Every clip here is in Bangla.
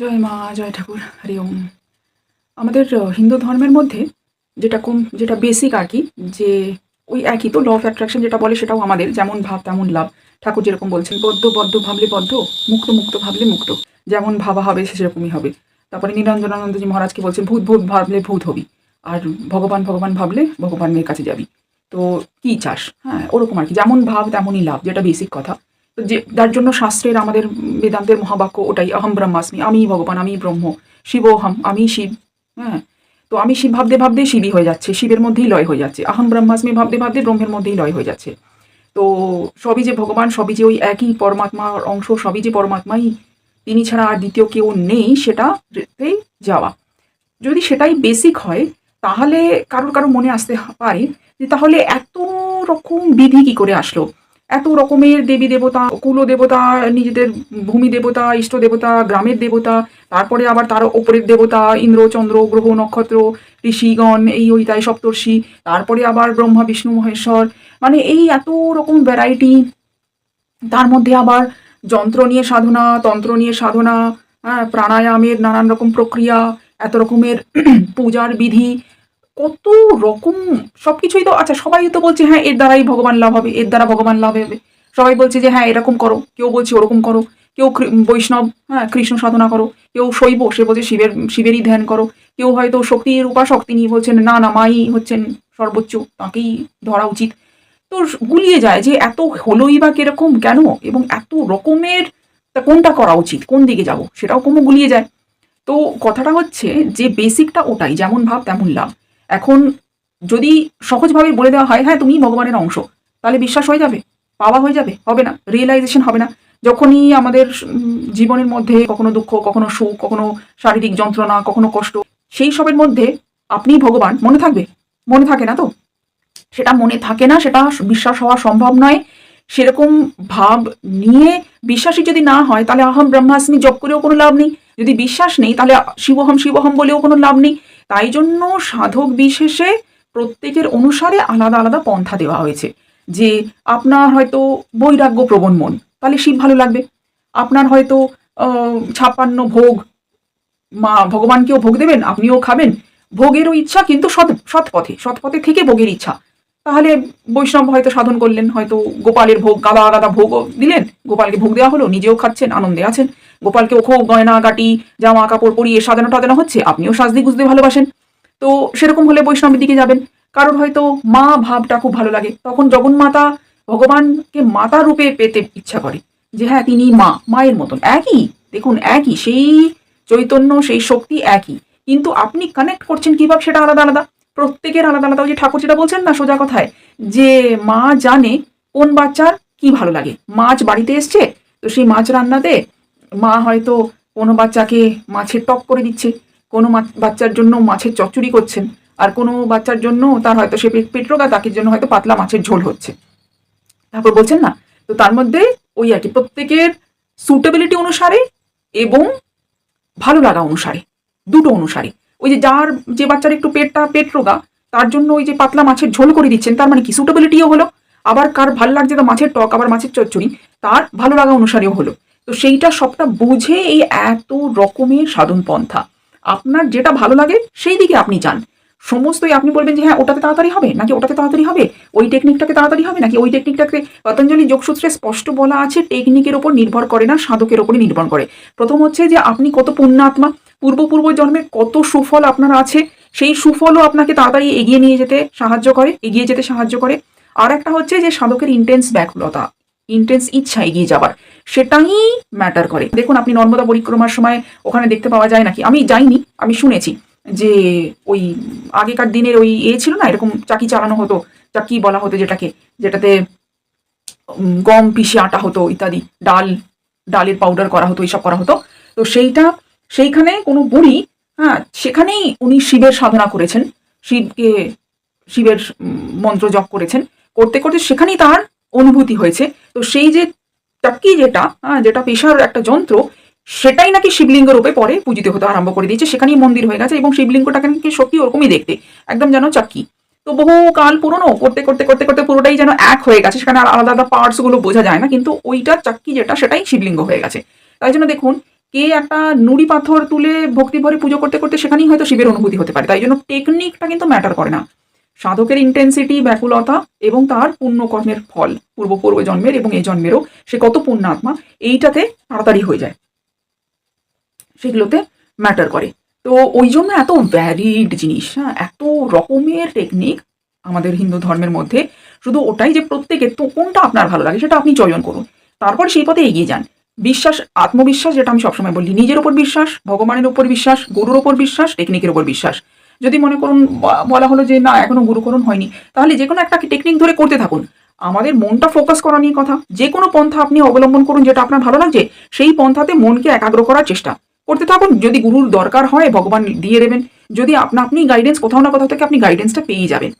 জয় মা, জয় ঠাকুর, হরি ওম। আমাদের হিন্দু ধর্মের মধ্যে যেটা কম, যেটা বেসিক আর কি, যে ওই একই তো ল অফ অ্যাট্রাকশন যেটা বলে সেটাও আমাদের, যেমন ভাব, তেমন লাভ। ঠাকুর যেরকম বলছেন, বদ্ধ বদ্ধ, ভাবলে বদ্ধ, মুক্ত মুক্ত, ভাবলে মুক্ত। যেমন ভাবা হবে, সে সেরকমই হবে। তারপরে নিরঞ্জনানন্দজি মহারাজকে বলছেন, ভূত ভূত, ভাবলে ভূত হবি। আর ভগবান ভগবান ভাবলে ভগবানের কাছে যাবি। তো কি চাস? হ্যাঁ ওরকম আর কি, যেমন ভাব, তেমনই লাভ, যেটা বেসিক কথা। যে যার জন্য শাস্ত্রের আমাদের বেদান্তের মহাবাক্য ওটাই, অহম ব্রহ্মাস্মি আমি ভগবান আমি ব্রহ্ম, শিবোহম আমি শিব। হ্যাঁ তো আমি শিব ভাবতে ভাবতে শিবই হয়ে যাচ্ছে, শিবের মধ্যেই লয় হয়ে যাচ্ছে আহম ব্রহ্মাস্মি ভাবতে ভাবতে ব্রহ্মের মধ্যেই লয় হয়ে যাচ্ছে। তো সবই যে ভগবান, সবই যে ওই একই পরমাত্মার অংশ, সবই যে পরমাত্মাই, তিনি ছাড়া আর দ্বিতীয় কেউ নেই সেটাতেই যাওয়া। যদি সেটাই বেসিক হয়, তাহলে কারোর কারও মনে আসতে পারে যে তাহলে এত রকম বিধি কি করে আসলো? এত রকমের দেবী দেবতা, কুল দেবতা, নিজেদের ভূমি দেবতা, ইষ্ট দেবতা, গ্রামের দেবতা, তারপরে আবার তার ওপরের দেবতা, ইন্দ্র, চন্দ্র, গ্রহ, নক্ষত্র, ঋষিগণ, এই ওই তাই সপ্তর্ষি, তারপরে আবার ব্রহ্মা, বিষ্ণু, মহেশ্বর। মানে এই এত রকম ভ্যারাইটি তার মধ্যে আবার যন্ত্র নিয়ে সাধনা, তন্ত্র নিয়ে সাধনা হ্যাঁ প্রাণায়ামের নানান রকম প্রক্রিয়া, এত রকমের পূজার বিধি কত রকম সবকিছুই তো আচ্ছা সবাই তো বলছে হ্যাঁ এর দ্বারাই ভগবান লাভ হবে, এর দ্বারা ভগবান লাভ হবে। সবাই বলছে যে হ্যাঁ এরকম করো, কেউ বলছে ওরকম করো, কেউ বৈষ্ণব হ্যাঁ কৃষ্ণ সাধনা করো, কেউ শৈব, সে বলছে শিবের, শিবেরই ধ্যান করো, কেউ হয়তো শক্তির উপাসক তিনি বলছেন, না না, মাই হচ্ছেন সর্বোচ্চ, তাকেই ধরা উচিত। তো গুলিয়ে যায় যে, এত হলোই বা কীরকম কেন? এবং এত রকমের, তা কোনটা করা উচিত? কোন দিকে যাব? সেটাও কোনো গুলিয়ে যায়। তো কথাটা হচ্ছে যে বেসিকটা ওটাই, যেমন ভাব, তেমন লাভ। এখন যদি সহজভাবে বলে দেওয়া হয় হ্যাঁ তুমি ভগবানের অংশ, তাহলে বিশ্বাস হয়ে যাবে, পাওয়া হয়ে যাবে, হবে না রিয়েলাইজেশন হবে না। যখনই আমাদের জীবনের মধ্যে কখনো দুঃখ, কখনো সুখ, কখনো শারীরিক যন্ত্রণা, কখনো কষ্ট, সেই সবের মধ্যে আপনি ভগবান, মনে থাকবে? মনে থাকে না তো? সেটা মনে থাকে না, সেটা বিশ্বাস হওয়া সম্ভব নয়। সেরকম ভাব নিয়ে বিশ্বাসী যদি না হয়, তাহলে আহম ব্রহ্মাস্মি জপ করেও কোনো লাভ নেই। যদি বিশ্বাস নেই, তাহলে শিবহম শিবহম বলেও কোনো লাভ নেই। তাই জন্য সাধক বিশেষে প্রত্যেকের অনুসারে আলাদা আলাদা পন্থা দেওয়া হয়েছে। যে আপনার হয়তো বৈরাগ্য প্রবণ মন, তাহলে শিব ভালো লাগবে। আপনার হয়তো ছাপ্পান্ন ভোগ, মা ভগবানকেও ভোগ দেবেন, আপনিও খাবেন। ভোগেরও ইচ্ছা কিন্তু সৎ সৎ পথে সৎ পথে থেকে ভোগের ইচ্ছা। তাহলে বৈষ্ণব হয়তো সাধন করলেন, হয়তো গোপালের ভোগ, গাদা গাদা ভোগও দিলেন, গোপালকে ভোগ দেওয়া হলো, নিজেও খাচ্ছেন, আনন্দে আছেন। গোপালকে ওখো গয়না গাটি জামা কাপড় পরিয়ে সাজানো টাজানো হচ্ছে, আপনিও সাজদি গুজতে ভালোবাসেন। তো সেরকম হলে বৈষ্ণবের দিকে যাবেন। কারোর হয়তো মা ভাবটা খুব ভালো লাগে। তখন জগন্মাতা ভগবানকে মাতা রূপে পেতে ইচ্ছা করে যে হ্যাঁ তিনি মা, মায়ের মতন। একই, দেখুন, একই, সেই চৈতন্য, সেই শক্তি একই। কিন্তু আপনি কানেক্ট করছেন কীভাবে সেটা আলাদা আলাদা। প্রত্যেকের আলাদা আলাদা। ওই যে ঠাকুর যেটা বলছেন না সোজা কথায়, যে মা জানে কোন বাচ্চার কি ভালো লাগে। মাছ বাড়িতে এসছে, তো সেই মাছ রান্নাতে মা হয়তো কোনো বাচ্চাকে মাছের টক করে দিচ্ছে, কোনো বাচ্চার জন্য মাছের চচ্চড়ি করছেন, আর কোনো বাচ্চার জন্য তার হয়তো সে পেট রোগা তাকে জন্য হয়তো পাতলা মাছের ঝোল হচ্ছে। তারপর বলছেন না? তো তার মধ্যে ওই আর কি, প্রত্যেকের সুটেবিলিটি অনুসারে এবং ভালো লাগা অনুসারে, দুটো অনুসারে। ওই যে যার যে বাচ্চার একটু পেটটা পেট রোগা তার জন্য ওই যে পাতলা মাছের ঝোল করে দিচ্ছেন, তার মানে কি? সুটেবিলিটিও হলো, আবার কার ভালো লাগছে তো মাছের টক, আবার মাছের চচ্চড়ি, তার ভালো লাগা অনুসারেও হলো। তো সেইটা সবটা বুঝে এই এত রকমের সাধন পন্থা আপনার যেটা ভালো লাগে, সেই দিকে আপনি যান। সমস্তই আপনি বলবেন যে হ্যাঁ ওটাতে তাড়াতাড়ি হবে? নাকি ওটাতে তাড়াতাড়ি হবে? ওই টেকনিকটাকে তাড়াতাড়ি হবে? নাকি ওই টেকনিকটাকে পতঞ্জলি যোগসূত্রে স্পষ্ট বলা আছে টেকনিকের ওপর নির্ভর করে না, সাধকের ওপরই নির্ভর করে। প্রথম হচ্ছে যে, আপনি কত পুণ্যাত্মা। পূর্ব পূর্ব জন্মের কত সুফল আপনার আছে, সেই সুফলও আপনাকে তাড়াতাড়ি এগিয়ে নিয়ে যেতে সাহায্য করে, এগিয়ে যেতে সাহায্য করে। আর একটা হচ্ছে যে, সাধকের ইন্টেন্স ব্যাকুলতা। ইন্টেন্স ইচ্ছা এগিয়ে যাওয়ার সেটাই ম্যাটার করে। দেখুন, আপনি নর্মদা পরিক্রমার সময় ওখানে দেখতে পাওয়া যায় নাকি? আমি যাইনি, আমি শুনেছি যে ওই আগেকার দিনের ওই এ ছিল না, এরকম চাকি চালানো হতো, চাকি বলা হতো যেটাকে, যেটাতে গম পিষে আটা হতো, ইত্যাদি, ডাল, ডালের পাউডার করা হতো, এইসব করা হতো। তো সেইটা, সেইখানে কোনো বুড়ি হ্যাঁ সেখানেই উনি শিবের সাধনা করেছেন, শিবকে, শিবের মন্ত্র জপ করেছেন। করতে করতে সেখানেই তার অনুভূতি হয়েছে। তো সেই যে চাক্কি যেটা হ্যাঁ যেটা পেশার একটা যন্ত্র, সেটাই নাকি শিবলিঙ্গ রূপে পরে পূজিত হতে আরম্ভ করে দিয়েছে। সেখানেই মন্দির হয়ে গেছে এবং শিবলিঙ্গটাকে নাকি সত্যি ওরকমই দেখতে, একদম যেন চাক্কি তো বহু কাল পুরনো, করতে করতে করতে করতে পুরোটাই যেন এক হয়ে গেছে। সেখানে আলাদা আলাদা পার্টসগুলো বোঝা যায় না, কিন্তু ওইটা চাক্কি যেটা, সেটাই শিবলিঙ্গ হয়ে গেছে। তাই জন্য দেখুন, কে একটা নুড়ি পাথর তুলে ভক্তি ভরে পুজো করতে করতে সেখানেই হয়তো শিবের অনুভূতি হতে পারে। তাই জন্য টেকনিকটা কিন্তু ম্যাটার করে না। সাধকের ইন্টেন্সিটি ব্যাকুলতা এবং তার পুণ্যকর্মের ফল, পূর্ব পূর্ব জন্মের এবং এই জন্মেরও, সে কত পুণ্যাত্মা, এইটাতে তাড়াতাড়ি হয়ে যায়। সেগুলোতে ম্যাটার করে। তো ওই জন্য এত ভ্যারিড জিনিস হ্যাঁ এত রকমের টেকনিক আমাদের হিন্দু ধর্মের মধ্যে। শুধু ওটাই যে প্রত্যেকে, তো কোনটা আপনার ভালো লাগে সেটা আপনি চয়ন করুন। তারপর সেই পথে এগিয়ে যান। বিশ্বাস, আত্মবিশ্বাস যেটা আমি সবসময় বলি, নিজের ওপর বিশ্বাস, ভগবানের ওপর বিশ্বাস, গুরুর ওপর বিশ্বাস টেকনিকের ওপর বিশ্বাস। যদি মনে করুন বলা হলো যে না, এখনও গুরুকরণ হয়নি, তাহলে যে কোনো একটা টেকনিক ধরে করতে থাকুন। আমাদের মনটা ফোকাস করা নিয়ে কথা, যে কোনো পন্থা আপনি অবলম্বন করুন, যেটা আপনার ভালো লাগছে, সেই পন্থাতে মনকে একাগ্র করার চেষ্টা। করতে থাকুন, যদি গুরুর দরকার হয়, ভগবান দিয়ে দেবেন। যদি আপনা, আপনি গাইডেন্স কোথাও না কোথাও থেকে আপনি গাইডেন্সটা পেয়ে যাবেন।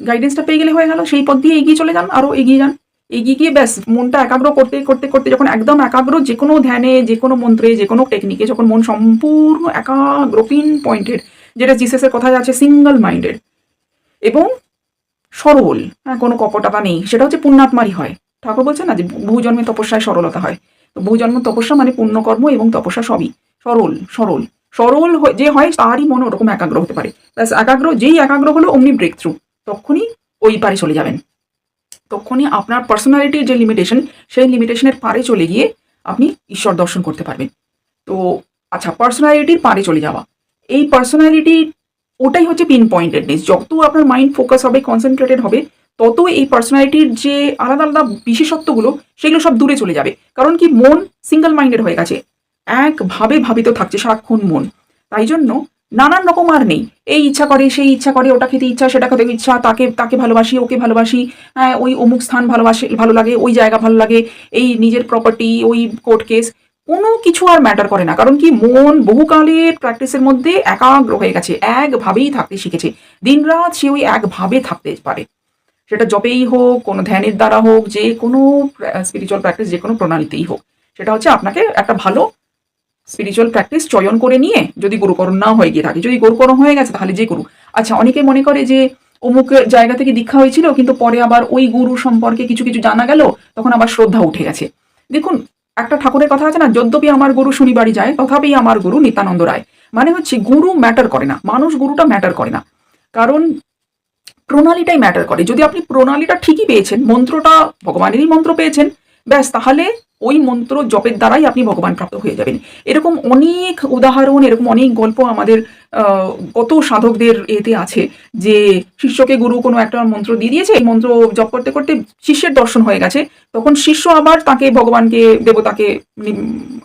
গাইডেন্সটা পেয়ে গেলে হয়ে গেল, সেই পথ দিয়ে এগিয়ে চলে যান আরও এগিয়ে যান। এগিয়ে গিয়ে ব্যাস, মনটা একাগ্র করতে করতে করতে যখন একদম একাগ্র, যে কোনো ধ্যানে, যে কোনো মন্ত্রে, যে কোনো টেকনিকে যখন মন সম্পূর্ণ একাগ্র পিন পয়েন্টেড যেটা জিসাসের কথায় আছে সিঙ্গল মাইন্ডেড এবং সরল। হ্যাঁ কোনো কপটতা নেই। সেটা হচ্ছে পুণ্যাত্মারই হয়। ঠাকুর বলছে না যে বহুজন্মে তপস্যায় সরলতা হয়। তো বহুজন্ম তপস্যা মানে পুণ্যকর্ম এবং তপস্যা সবই। সরল সরল। সরল যে হয় তারই মনে ওরকম একাগ্র হতে পারে। ব্যাস, একাগ্র যেই একাগ্র হলো, অমনি ব্রেক থ্রু তখনই ওই পারে চলে যাবেন। তখনই আপনার পার্সোনালিটির যে লিমিটেশন সেই লিমিটেশনের পারে চলে গিয়ে আপনি ঈশ্বর দর্শন করতে পারবেন। তো আচ্ছা পার্সোনালিটির পারে চলে যাওয়া। এই পার্সোনালিটি ওটাই হচ্ছে পিন পয়েন্টেডনেস যত আপনার মাইন্ড ফোকাস হবে কনসেন্ট্রেটেড হবে, তত এই পার্সোনালিটির যে আলাদা আলাদা বিশেষত্বগুলো, সেগুলো সব দূরে চলে যাবে। কারণ কি, মন সিঙ্গেল মাইন্ডেড হয়ে গেছে। একভাবে ভাবিত থাকছে সারাক্ষণ মন। তাই জন্য নানান রকম আর নেই। এই ইচ্ছা করে, সেই ইচ্ছা করে, ওটা খেতে ইচ্ছা, সেটা খেতে ইচ্ছা, তাকে তাকে ভালোবাসি, ওকে ভালোবাসি হ্যাঁ ওই অমুক স্থান ভালোবাসে, ভালো লাগে, ওই জায়গা ভালো লাগে, এই নিজের প্রপার্টি ওই কোর্ট কেস কোনো কিছু আর ম্যাটার করে না। কারণ কি, মন বহুকালের প্র্যাকটিসের মধ্যে একাগ্র হয়ে গেছে, একভাবেই থাকতে শিখেছে। দিনরাত সে ওই একভাবে থাকতে পারে। সেটা জপেই হোক, কোনো ধ্যানের দ্বারা হোক, যে কোনো স্পিরিচুয়াল প্র্যাকটিস যে কোনো প্রণালীতেই হোক। সেটা হচ্ছে আপনাকে একটা ভালো স্পিরিচুয়াল প্র্যাকটিস চয়ন করে নিয়ে যদি গুরুকরণ না হয়ে গিয়ে থাকে, যদি গুরুকরণ হয়ে গেছে, তাহলে যে গুরু। আচ্ছা অনেকে মনে করে যে অমুক জায়গা থেকে দীক্ষা হয়েছিল, কিন্তু পরে আবার ওই গুরু সম্পর্কে কিছু কিছু জানা গেল, তখন আবার শ্রদ্ধা উঠে গেছে। দেখুন একটা ঠাকুরের কথা আছে না, যদ্যপি আমার গুরু শনিবারই যায়, তথাপি আমার গুরু নিত্যানন্দ রায়। মানে হচ্ছে গুরু ম্যাটার করে না, মানুষ গুরুটা ম্যাটার করে না। কারণ প্রণালীটাই ম্যাটার করে। যদি আপনি প্রণালীটা ঠিকই পেয়েছেন, মন্ত্রটা ভগবানেরই মন্ত্র পেয়েছেন ব্যাস, তাহলে ওই মন্ত্র জপের দ্বারাই আপনি ভগবান প্রাপ্ত হয়ে যাবেন। এরকম অনেক উদাহরণ, এরকম অনেক গল্প আমাদের কত সাধকদের এতে আছে যে শিষ্যকে গুরু কোনো একটা মন্ত্র দিয়ে দিয়েছে, এই মন্ত্র জপ করতে করতে শিষ্যের দর্শন হয়ে গেছে। তখন শিষ্য আবার তাকে, ভগবানকে, দেবতাকে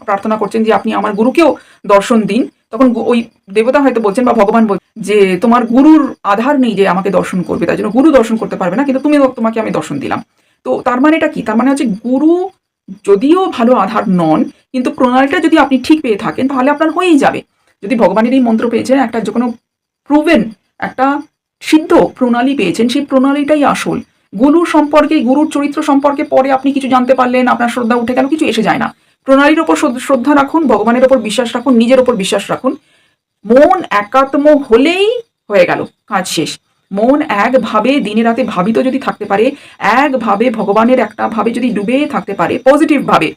প্রার্থনা করছেন যে আপনি আমার গুরুকেও দর্শন দিন। তখন ওই দেবতা হয়তো বলছেন বা ভগবান বল, যে তোমার গুরুর আধার নেই যে আমাকে দর্শন করবে তাই জন্য গুরু দর্শন করতে পারবে না, কিন্তু তুমি তোমাকে আমি দর্শন দিলাম। তো তার মানে এটা কি? তার মানে হচ্ছে গুরু যদিও ভালো আধার নন, কিন্তু প্রণালীটা যদি আপনি ঠিক পেয়ে থাকেন, তাহলে আপনার হয়েই যাবে। যদি ভগবানের এই মন্ত্র পেয়েছেন, একটা যে কোনো প্রুভেন একটা সিদ্ধ প্রণালী পেয়েছেন, সেই প্রণালীটাই আসল। গুরু সম্পর্কে, গুরুর চরিত্র সম্পর্কে পরে আপনি কিছু জানতে পারলেন, আপনার শ্রদ্ধা উঠে গেল, কিছু এসে যায় না। প্রণালীর ওপর শ্রদ্ধা রাখুন, ভগবানের ওপর বিশ্বাস রাখুন, নিজের ওপর বিশ্বাস রাখুন। মন একাত্ম হলেই হয়ে গেল, কাজ শেষ। মন একভাবে দিনে রাতে ভাবিত যদি থাকতে পারে, একভাবে ভগবানের একটা ভাবে যদি ডুবে থাকতে পারে পজিটিভ ভাবে।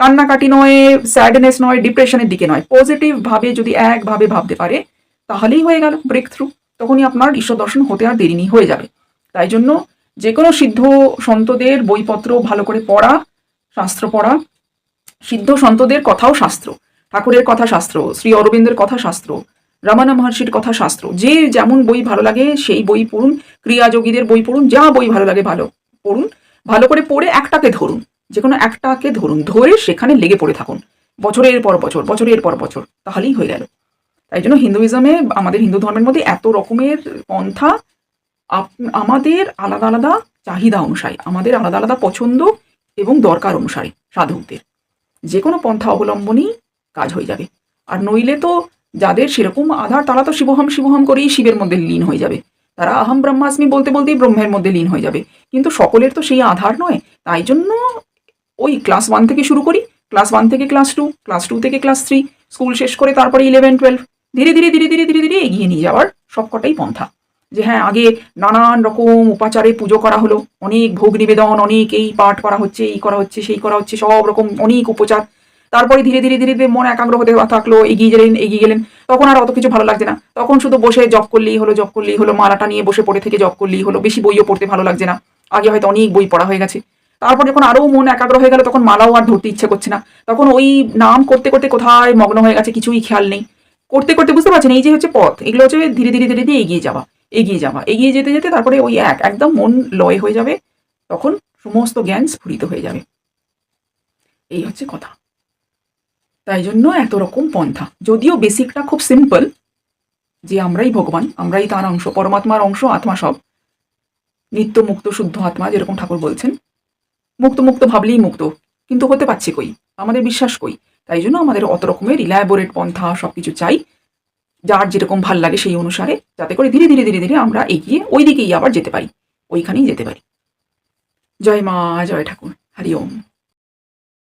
কান্নাকাটি নয় স্যাডনেস নয় ডিপ্রেশনের দিকে নয় পজিটিভ ভাবে যদি একভাবে ভাবতে পারে, তাহলেই হয়ে গেল ব্রেক থ্রু তখনই আপনার ঈশ্বর দর্শন হতে আর দেরি নেই, হয়ে যাবে। তাই জন্য যে কোনো সিদ্ধ সন্তদের বইপত্র ভালো করে পড়া, শাস্ত্র পড়া, সিদ্ধ সন্তদের কথাও শাস্ত্র, ঠাকুরের কথা শাস্ত্র, শ্রী অরবিন্দের কথা শাস্ত্র রমানা মহর্ষির কথা শাস্ত্র। যে যেমন বই ভালো লাগে, সেই বই পড়ুন, ক্রিয়াযোগীদের বই পড়ুন, যা বই ভালো লাগে ভালো পড়ুন। ভালো করে পড়ে একটাকে ধরুন যে কোনো একটাকে ধরুন, ধরে সেখানে লেগে পড়ে থাকুন। বছরের পর বছর, বছরের পর বছর, তাহলেই হয়ে গেল। তাই জন্য হিন্দুইজমে, আমাদের হিন্দু ধর্মের মধ্যে এত রকমের পন্থা আমাদের আলাদা আলাদা চাহিদা অনুসারে, আমাদের আলাদা আলাদা পছন্দ এবং দরকার অনুসারে সাধকদের। যে কোনো পন্থা অবলম্বনই কাজ হয়ে যাবে। আর নইলে তো যাদের সেরকম আধার, তারা তো শিবহম শিবহম করেই শিবের মধ্যে লীন হয়ে যাবে। তারা আহম ব্রহ্মাস্মি বলতে বলতেই ব্রহ্মের মধ্যে লীন হয়ে যাবে। কিন্তু সকলের তো সেই আধার নয়। তাই জন্য ওই ক্লাস ওয়ান থেকে শুরু করি। ক্লাস ওয়ান থেকে ক্লাস টু ক্লাস টু থেকে ক্লাস থ্রি স্কুল শেষ করে তারপরে ইলেভেন টুয়েলভ ধীরে ধীরে ধীরে ধীরে ধীরে ধীরে এগিয়ে নিয়ে যাওয়ার সবকটাই পন্থা। যে হ্যাঁ আগে নানান রকম উপাচারে পুজো করা হলো। অনেক ভোগ নিবেদন, অনেক এই পাঠ করা হচ্ছে, এই করা হচ্ছে, সেই করা হচ্ছে, সব রকম অনেক উপচার। তারপরে ধীরে ধীরে ধীরে ধীরে মন একাগ্র হতে থাকল, এগিয়ে গেলেন এগিয়ে গেলেন। তখন আর অত কিছু ভালো লাগছে না। তখন শুধু বসে জব করলেই হলো জব করলেই হলো, মালাটা নিয়ে বসে পড়ে থেকে জব করলেই হলো। বেশি বইও পড়তে ভালো লাগছে না। আগে হয়তো অনেক বই পড়া হয়ে গেছে। তারপর যখন আরও মন একাগ্র হয়ে গেল, তখন মালাও আর ধরতে ইচ্ছে করছে না। তখন ওই নাম করতে করতে কোথায় মগ্ন হয়ে গেছে কিছুই খেয়াল নেই। করতে করতে বুঝতে পারছেন, এই যে হচ্ছে পথ, এগুলো হচ্ছে ধীরে ধীরে ধীরে ধীরে এগিয়ে যাওয়া এগিয়ে যাওয়া, এগিয়ে যেতে যেতে তারপরে ওই এক, একদম মন লয় হয়ে যাবে। তখন সমস্ত জ্ঞান স্ফুরিত হয়ে যাবে। এই হচ্ছে কথা। তাই জন্য এত রকম পন্থা। যদিও বেসিকটা খুব সিম্পল যে আমরাই ভগবান, আমরাই তার অংশ, পরমাত্মার অংশ, আত্মা সব। নিত্য মুক্ত, শুদ্ধ আত্মা, যেরকম ঠাকুর বলছেন। মুক্ত মুক্ত ভাবলেই মুক্ত, কিন্তু হতে পারছি কই? আমাদের বিশ্বাস কই? তাই জন্য আমাদের অত রকমের ইলাবোরেট পন্থা সব কিছু চাই। যার যেরকম ভালো লাগে সেই অনুসারে, যাতে করে ধীরে ধীরে ধীরে ধীরে আমরা এগিয়ে ওই দিকেই আবার যেতে পারি, ওইখানেই যেতে পারি। জয় মা, জয় ঠাকুর। হরি ওম।